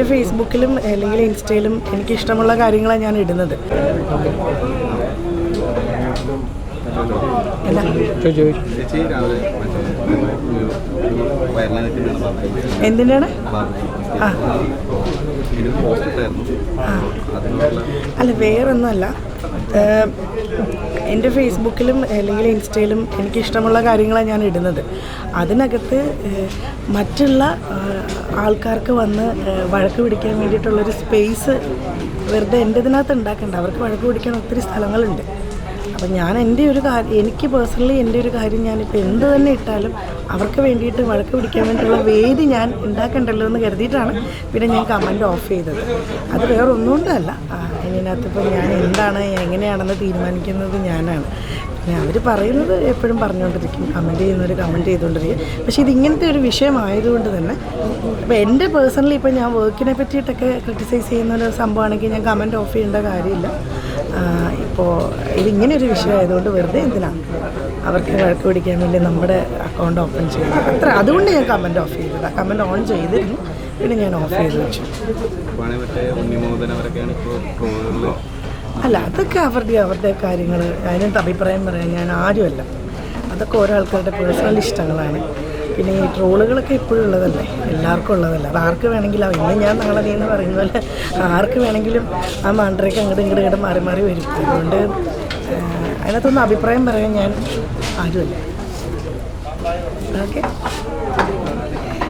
എന്റെ ഫേസ്ബുക്കിലും അല്ലെങ്കിൽ ഇൻസ്റ്റയിലും എനിക്ക് ഇഷ്ടമുള്ള കാര്യങ്ങളാണ് ഞാൻ ഇടുന്നത്. എന്തിനാണ് അല്ല വേറൊന്നുമല്ല. എന്റെ ഫേസ്ബുക്കിലും അല്ലെങ്കിൽ ഇൻസ്റ്റയിലും എനിക്ക് ഇഷ്ടമുള്ള കാര്യങ്ങളാണ് ഞാൻ ഇടുന്നത്. അതിനകത്ത് മറ്റുള്ള ആൾക്കാർക്ക് വന്ന് വഴക്ക് പിടിക്കാൻ വേണ്ടിയിട്ടുള്ളൊരു സ്പേസ് വെറുതെ എന്റെ ഇതിനകത്ത് ഉണ്ടാക്കണ്ട. അവർക്ക് വഴക്ക് പിടിക്കാൻ ഒത്തിരി സ്ഥലങ്ങളുണ്ട്. അപ്പം ഞാൻ എന്റെ ഒരു കാര്യം എനിക്ക് പേഴ്സണലി എന്റെ ഒരു കാര്യം ഞാനിപ്പോൾ എന്ത് തന്നെ ഇട്ടാലും അവർക്ക് വേണ്ടിയിട്ട് വഴക്ക് പിടിക്കാൻ വേണ്ടിയിട്ടുള്ള വേദി ഞാൻ ഉണ്ടാക്കണ്ടല്ലോ എന്ന് കരുതിയിട്ടാണ് പിന്നെ ഞാൻ കമന്റ് ഓഫ് ചെയ്തത്. അത് വേറെ ഒന്നുകൊണ്ടല്ല ഇപ്പോൾ ഞാൻ എന്താണ് എങ്ങനെയാണെന്ന് തീരുമാനിക്കുന്നത് ഞാനാണ്. അവർ പറയുന്നത് എപ്പോഴും പറഞ്ഞുകൊണ്ടിരിക്കും. കമന്റ് ചെയ്യുന്നവർ കമന്റ് ചെയ്തുകൊണ്ടിരിക്കും. പക്ഷേ ഇതിങ്ങനത്തെ ഒരു വിഷയമായതുകൊണ്ട് തന്നെ ഇപ്പോൾ എന്റെ പേഴ്സണലി ഇപ്പോൾ ഞാൻ വർക്കിനെ പറ്റിയിട്ടൊക്കെ ക്രിറ്റിസൈസ് ചെയ്യുന്ന ഒരു സംഭവമാണെങ്കിൽ ഞാൻ കമന്റ് ഓഫ് ചെയ്യേണ്ട കാര്യമില്ല. ഇപ്പോൾ ഇതിങ്ങനെ ഒരു വിഷയമായതുകൊണ്ട് വെറുതെ എന്തിനാണ് അവർക്ക് വഴക്ക് പിടിക്കാൻ വേണ്ടി നമ്മുടെ അക്കൗണ്ട് ഓപ്പൺ ചെയ്തു അത്ര അതുകൊണ്ട് ഞാൻ കമന്റ് ഓഫ് ചെയ്തത്. കമന്റ് ഓൺ ചെയ്തിരുന്നു. പിന്നെ ഞാൻ ഓഫ് ചെയ്ത് വെച്ചു. അല്ല അതൊക്കെ അവരുടെ അവരുടെ കാര്യങ്ങൾ അതിനകത്ത് അഭിപ്രായം പറയാൻ ഞാൻ ആരുമല്ല. അതൊക്കെ ഓരോ ആൾക്കാരുടെ പേഴ്സണൽ ഇഷ്ടങ്ങളാണ്. പിന്നെ ഈ ട്രോളുകളൊക്കെ എപ്പോഴും ഉള്ളതല്ലേ? എല്ലാവർക്കും ഉള്ളതല്ല? അത് ആർക്ക് വേണമെങ്കിലും ഇന്ന് ഞാൻ നാളെ നീ എന്ന് പറയുന്ന പോലെ ആർക്ക് വേണമെങ്കിലും ആ മാണ്ടരയ്ക്ക് അങ്ങോട്ട് ഇങ്ങോട്ട് ഇങ്ങോട്ട് മാറി മാറി വരും. അതുകൊണ്ട് അതിനകത്തൊന്നും അഭിപ്രായം പറയാൻ ഞാൻ ആരുമല്ല. ഓക്കെ?